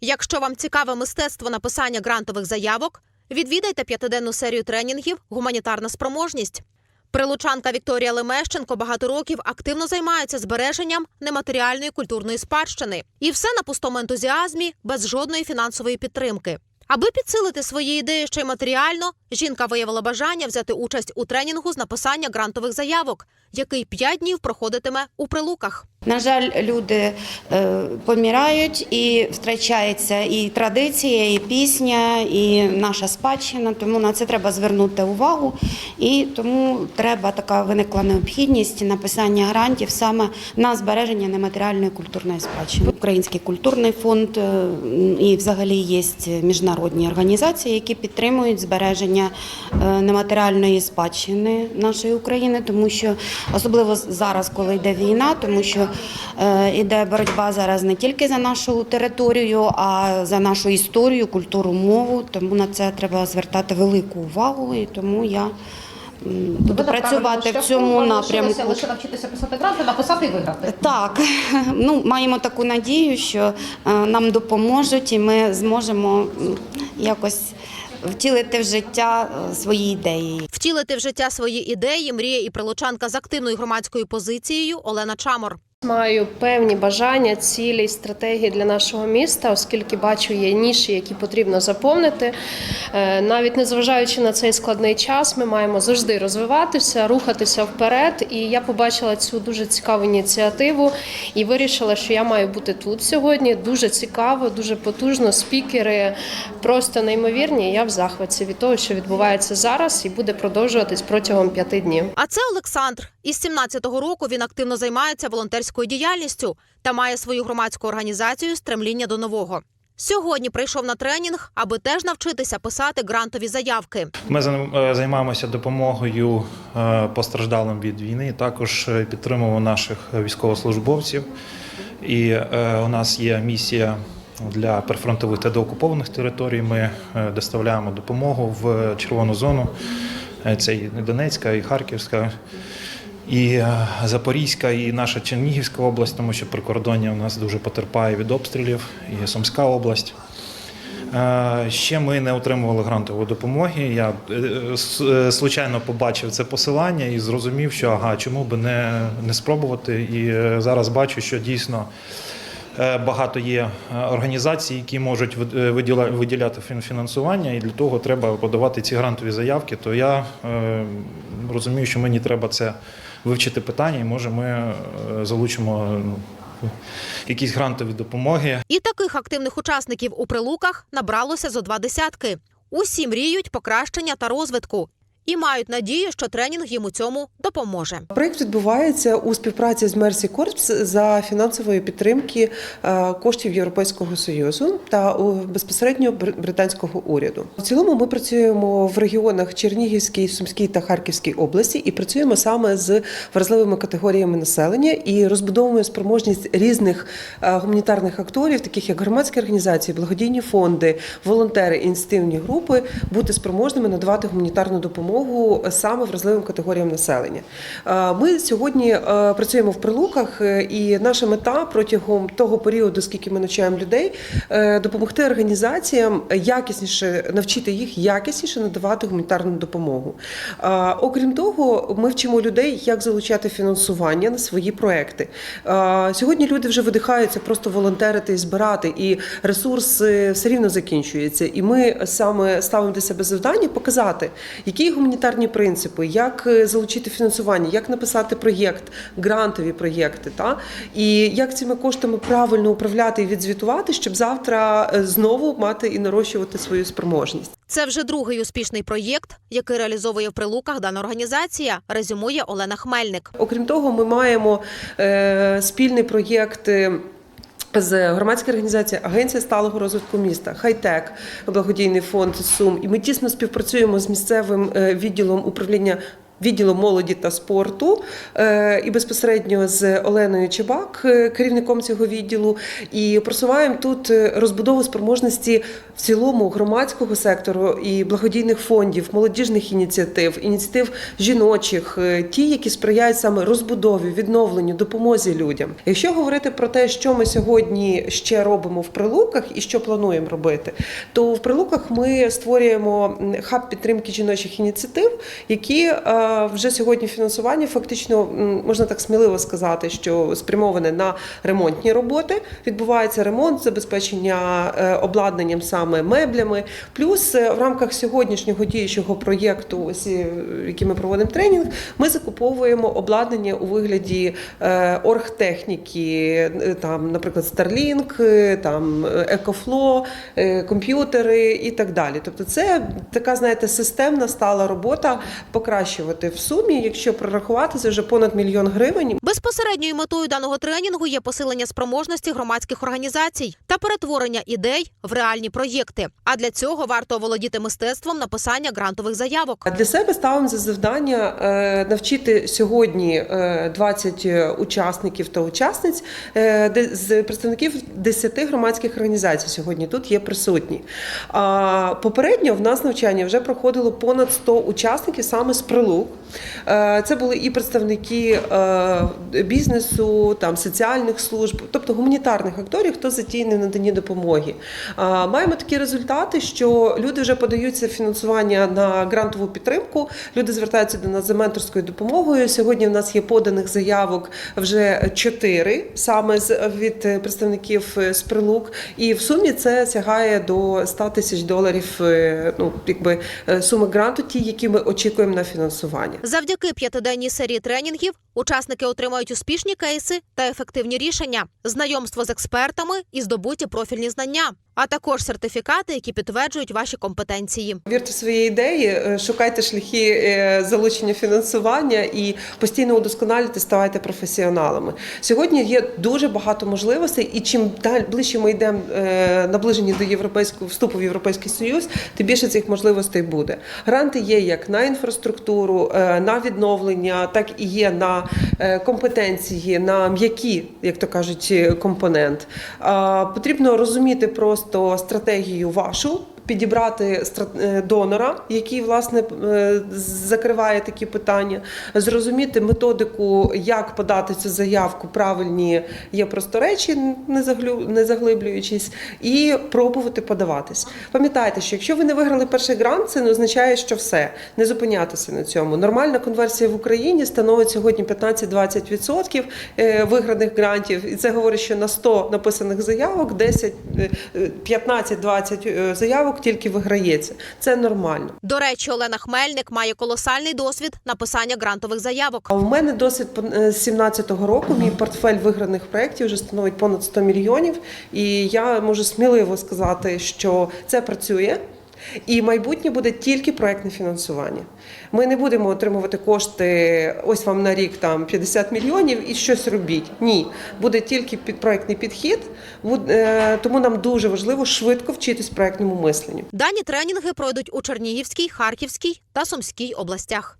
Якщо вам цікаве мистецтво написання грантових заявок, відвідайте п'ятиденну серію тренінгів Гуманітарна спроможність. Прилучанка Вікторія Лемещенко багато років активно займається збереженням нематеріальної культурної спадщини. І все на пустому ентузіазмі, без жодної фінансової підтримки. Аби підсилити свої ідеї ще й матеріально, жінка виявила бажання взяти участь у тренінгу з написання грантових заявок, який п'ять днів проходитиме у прилуках. На жаль, люди е, помирають і втрачається і традиція, і пісня, і наша спадщина. Тому на це треба звернути увагу. І тому треба така виникла необхідність написання грантів саме на збереження нематеріальної культурної спадщини. Український культурний фонд е, і взагалі є міжнародні організації, які підтримують збереження е, нематеріальної спадщини нашої України, тому що особливо зараз, коли йде війна, тому що е, йде боротьба зараз не тільки за нашу територію, а за нашу історію, культуру, мову. Тому на це треба звертати велику увагу, і тому я буду працювати в цьому напрямку. Лише навчитися писати гранти, написати і виграти. Так, ну маємо таку надію, що е, нам допоможуть, і ми зможемо якось втілити в життя е, свої ідеї. Втілити в життя свої ідеї мріє і прилучанка з активною громадською позицією Олена Чамор. Маю певні бажання, цілі, стратегії для нашого міста, оскільки бачу є ніші, які потрібно заповнити. Е, Навіть незважаючи на цей складний час, ми маємо завжди розвиватися, рухатися вперед. І я побачила цю дуже цікаву ініціативу і вирішила, що я маю бути тут сьогодні. Дуже цікаво, дуже потужно. Спікери просто неймовірні. Я в захваті від того, що відбувається зараз, і буде продовжуватись протягом п'яти днів. А це Олександр. Із 17-го року він активно займається волонтерською діяльністю та має свою громадську організацію Стремління до нового. Сьогодні прийшов на тренінг, аби теж навчитися писати грантові заявки. Ми е, займаємося допомогою е, постраждалим від війни. Також е, підтримуємо наших військовослужбовців. І у нас є місія для прифронтових та деокупованих територій. Ми доставляємо допомогу в червону зону. Це і Донецька, і Харківська, і е, Запорізька, і наша Чернігівська область, тому що прикордоння у нас дуже потерпає від обстрілів, і Сумська область. Е, Ще ми не отримували грантової допомоги. Я е, случайно побачив це посилання і зрозумів, що ага, чому би не, не спробувати. І зараз бачу, що дійсно багато є е, організацій, які можуть е, виділяти фінансування, і для того треба подавати ці грантові заявки. То я е, розумію, що мені треба це вивчити питання, і може ми е, залучимо ну, якісь грантові допомоги. І таких активних учасників у прилуках набралося зо два десятки. Усі мріють покращення та розвитку і мають надію, що тренінг їм у цьому допоможе. Проект відбувається у співпраці з Мерсі Корпс за фінансової підтримки е, коштів Європейського союзу та у- безпосередньо бр- британського уряду. В цілому ми працюємо в регіонах Чернігівській, Сумській та Харківській області і працюємо саме з вразливими категоріями населення і розбудовуємо спроможність різних е, гуманітарних акторів, таких як громадські організації, благодійні фонди, волонтери, ініціативні групи, бути спроможними надавати гуманітарну допомогу саме вразливим категоріям населення. Е, Ми сьогодні е, працюємо в прилуках, е, і наша мета протягом того періоду, скільки ми навчаємо людей, допомогти організаціям якісніше навчити їх якісніше надавати гуманітарну допомогу. Окрім того, ми вчимо людей, як залучати фінансування на свої проекти. Сьогодні люди вже видихаються просто волонтерити і збирати, і ресурс все рівно закінчується. І ми саме ставимо для себе завдання показати, які гуманітарні принципи, як е, залучити фінансування, як написати проєкт, грантові проєкти, та і як цими коштами правильно управляти і відзвітувати, щоб завтра е, знову мати і нарощувати свою спроможність. Це вже другий успішний проєкт, який реалізовує в прилуках дана організація, резюмує Олена Хмельник. Окрім того, ми маємо е, спільний проєкт. З громадської організації Агенція сталого розвитку міста, Хайтек, благодійний фонд Сум. І ми тісно співпрацюємо з місцевим е, відділом управління відділом молоді та спорту е, і безпосередньо з Оленою Чебак, е, керівником цього відділу, і просуваємо тут е, розбудову спроможності в цілому громадського сектору і благодійних фондів, молодіжних ініціатив, ініціатив жіночих, ті, які сприяють саме розбудові, відновленню, допомозі людям. Якщо говорити про те, що ми сьогодні ще робимо в прилуках і що плануємо робити, то в прилуках ми створюємо хаб підтримки жіночих ініціатив, які вже сьогодні фінансування фактично можна так сміливо сказати, що спрямоване на ремонтні роботи. Відбувається ремонт, забезпечення е, обладнанням саме меблями. Плюс е, в рамках сьогоднішнього діючого проєкту, е, який ми проводимо тренінг, ми закуповуємо обладнання у вигляді оргтехніки, там, наприклад, Starlink, там е, EcoFlow, е, комп'ютери і так далі. Тобто, це така, знаєте, системна стала робота покращувати в сумі, якщо прорахувати, це вже понад мільйон гривень. Безпосередньою метою даного тренінгу є посилення спроможності громадських організацій та перетворення ідей в реальні проєкти. А для цього варто оволодіти мистецтвом написання грантових заявок. Для себе ставимо за завдання е, навчити сьогодні е, 20 учасників та учасниць е, де- з представників 10 громадських організацій. Сьогодні тут є присутні. А попередньо в нас навчання вже проходило понад 100 учасників саме з прилук. Е, Це були і представники е, бізнесу, там соціальних служб, тобто гуманітарних акторів, хто затіяний в наданні допомоги. Маємо такі результати, що люди вже подаються фінансування на грантову підтримку. Люди звертаються до нас за менторською допомогою. Сьогодні в нас є поданих заявок вже чотири саме з від е, представників е, з прилук, і в сумі це сягає до 100 тисяч доларів. е, Ну якби е, суми гранту, ті, які ми очікуємо на фінансування. Завдяки п'ятиденній серії тренінгів учасники отримають успішні кейси та ефективні рішення, знайомство з експертами і здобуті профільні знання, а також сертифікати, які підтверджують ваші компетенції. Вірте в свої ідеї, е, шукайте шляхи е, залучення фінансування і постійно удосконалюйте, ставайте професіоналами. Сьогодні є дуже багато можливостей, і чим далі ближче ми йдемо е, наближені до європейського вступу в європейський союз, тим більше цих можливостей буде. Гранти є як на інфраструктуру, на відновлення, так і є на е, компетенції, на м'які, як то кажуть, е, компонент. Потрібно розуміти просто стратегію вашу. Підібрати е, донора, який власне е, закриває такі питання, зрозуміти методику, як подати цю заявку, правильні є просто речі, не заглиблюючись, і пробувати подаватись. Пам'ятайте, що якщо ви не виграли перший грант, це не означає, що все не зупинятися на цьому. Нормальна конверсія в Україні становить сьогодні 15-20% е, виграних грантів, і це говорить, що на 100 написаних заявок 10, е, е, 15-20 е, тільки виграється. Це нормально. До речі, Олена Хмельник має колосальний досвід написання грантових заявок. А у мене досвід е, з 17-го року. Мій портфель виграних проєктів вже становить понад 100 мільйонів. І я можу сміливо сказати, що це працює. І майбутнє буде тільки проектне фінансування. Ми не будемо отримувати кошти ось вам на рік там 50 мільйонів і щось робіть. Ні, буде тільки під проектний підхід. Е, Тому нам дуже важливо швидко вчитись проектному мисленню. Дані тренінги пройдуть у Чернігівській, Харківській та Сумській областях.